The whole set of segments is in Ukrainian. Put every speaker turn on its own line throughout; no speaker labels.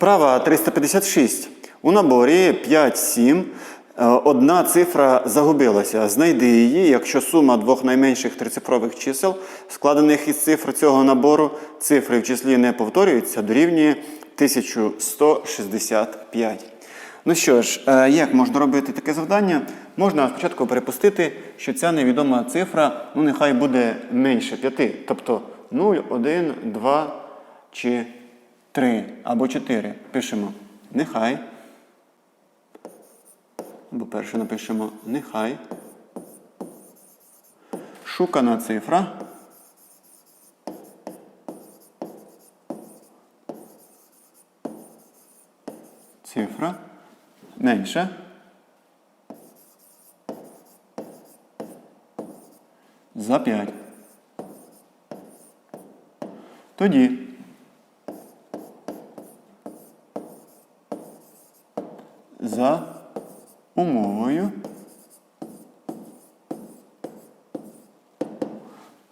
Вправа 356. У наборі 5, 7. Е, Одна цифра загубилася. Знайди її, якщо сума двох найменших трицифрових чисел, складених із цифр цього набору, цифри в числі не повторюються, дорівнює 1165. Ну що ж, е, як можна робити таке завдання? Можна спочатку перепустити, що ця невідома цифра, ну нехай буде менше 5. Тобто 0, 1, 2 чи 3 або 4. Пишемо нехай. Або перше напишемо нехай. Шукана цифра. Цифра менша. За 5. Тоді за умовою.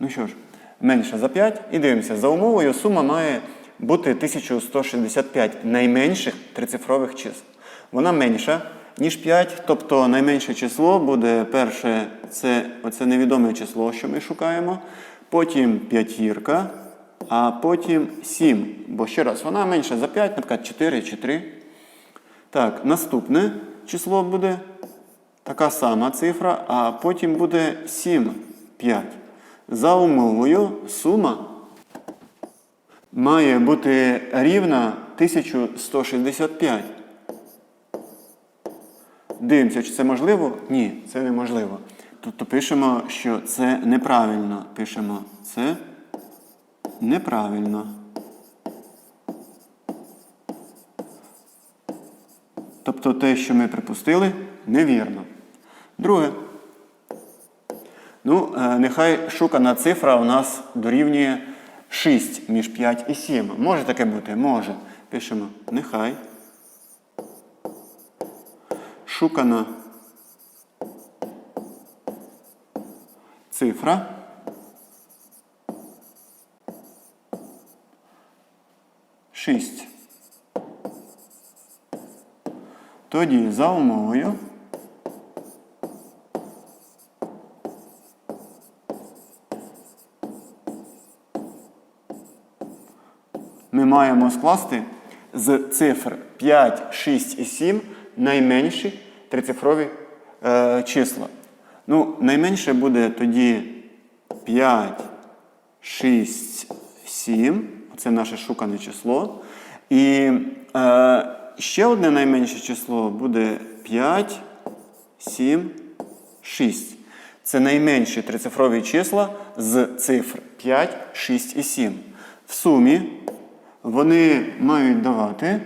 Ну що ж, менше за 5. І дивимося, за умовою сума має бути 1165 найменших трицифрових чисел. Вона менша, ніж 5, тобто найменше число буде перше, це оце невідоме число, що ми шукаємо. Потім п'ятірка, а потім 7. Бо ще раз, вона менша за 5, наприклад, 4 чи 3. Так, наступне число буде така сама цифра, а потім буде 7, 5. За умовою сума має бути рівна 1165. Дивимося, чи це можливо? Ні, це неможливо. Тобто пишемо, що це неправильно. Пишемо це неправильно. Тобто те, що ми припустили, невірно. Друге. Ну, е, нехай шукана цифра у нас дорівнює 6 між 5 і 7. Може таке бути? Може. Пишемо нехай. Шукана цифра. Шість. Тоді за умовою. Ми маємо скласти з цифр 5, 6 і 7 найменші трицифрові е, числа. Ну, найменше буде тоді 5, 6, 7. Це наше шукане число. І е, ще одне найменше число буде 5, 7, 6. Це найменші трицифрові числа з цифр 5, 6 і 7. В сумі вони мають давати.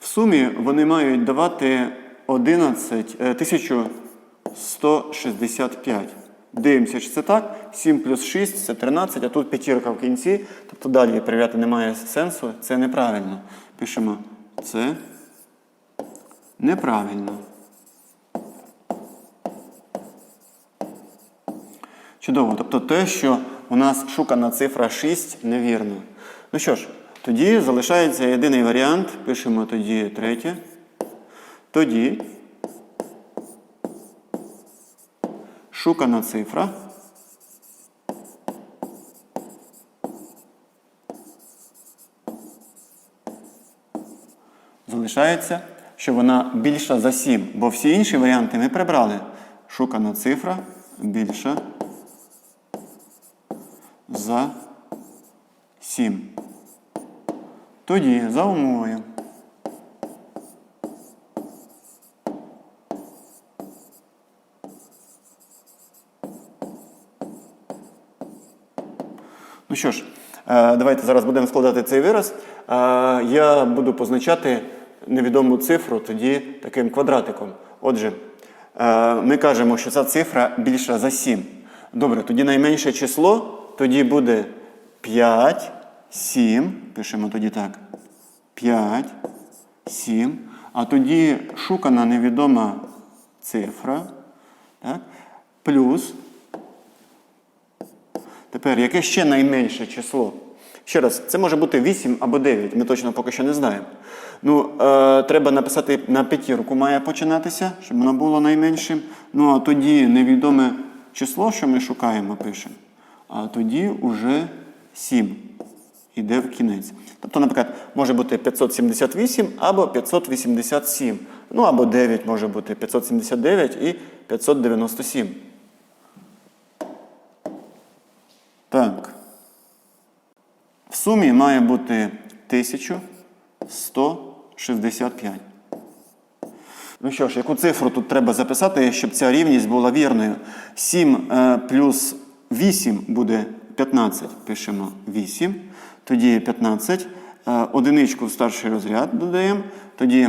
В сумі вони мають давати 11, е, 1165. Дивимося, чи це так. 7 плюс 6 це 13, а тут п'ятірка в кінці. Тобто далі перевіряти немає сенсу. Це неправильно. Пишемо це неправильно. Чудово. Тобто те, що у нас шукана цифра 6, невірно. Ну що ж, тоді залишається єдиний варіант. Пишемо тоді третє. Тоді шукана цифра. Залишається, що вона більша за 7, бо всі інші варіанти ми прибрали. Шукана цифра більша за 7. Тоді за умовою. Ну що ж, е, давайте зараз будемо складати цей вираз. Е, Я буду позначати невідому цифру тоді таким квадратиком. Отже, е, ми кажемо, що ця цифра більша за 7. Добре, тоді найменше число тоді буде 5, 7. Пишемо тоді так. 5, 7. А тоді шукана невідома цифра. Так? Плюс. Тепер, яке ще найменше число? Ще раз, це може бути 8 або 9, ми точно поки що не знаємо. Ну, е, треба написати на п'ятірку має починатися, щоб воно було найменшим. Ну, а тоді невідоме число, що ми шукаємо, пишемо. А тоді уже 7 іде в кінець. Тобто, наприклад, може бути 578 або 587. Ну або 9 може бути 579 і 597. Так. В сумі має бути 1165. Ну що ж, яку цифру тут треба записати, щоб ця рівність була вірною? 7 е, плюс 8 буде 15. Пишемо 8. Тоді 15. Е, одиничку в старший розряд додаємо. Тоді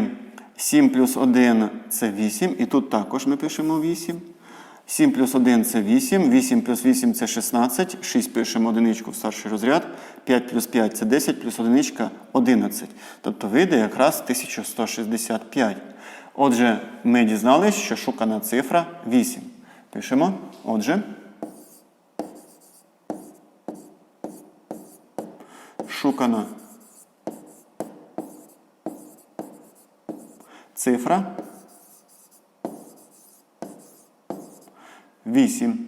7 плюс 1 це 8. І тут також ми пишемо 8. 7 плюс 1 це 8, 8 плюс 8 це 16, 6 пишемо одиничку в старший розряд, 5 плюс 5 це 10, плюс одиничка 11. Тобто вийде якраз 1165. Отже, ми дізналися, що шукана цифра 8. Пишемо. Отже. Шукана цифра 8.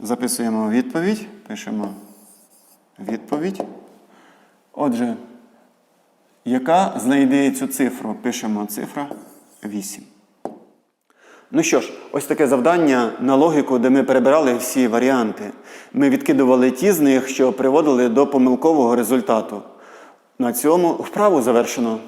Записуємо відповідь. Пишемо відповідь. Отже, яка знайде цю цифру? Пишемо цифра 8. Ну що ж, ось таке завдання на логіку, де ми перебирали всі варіанти. Ми відкидували ті з них, що приводили до помилкового результату. На цьому вправу завершено.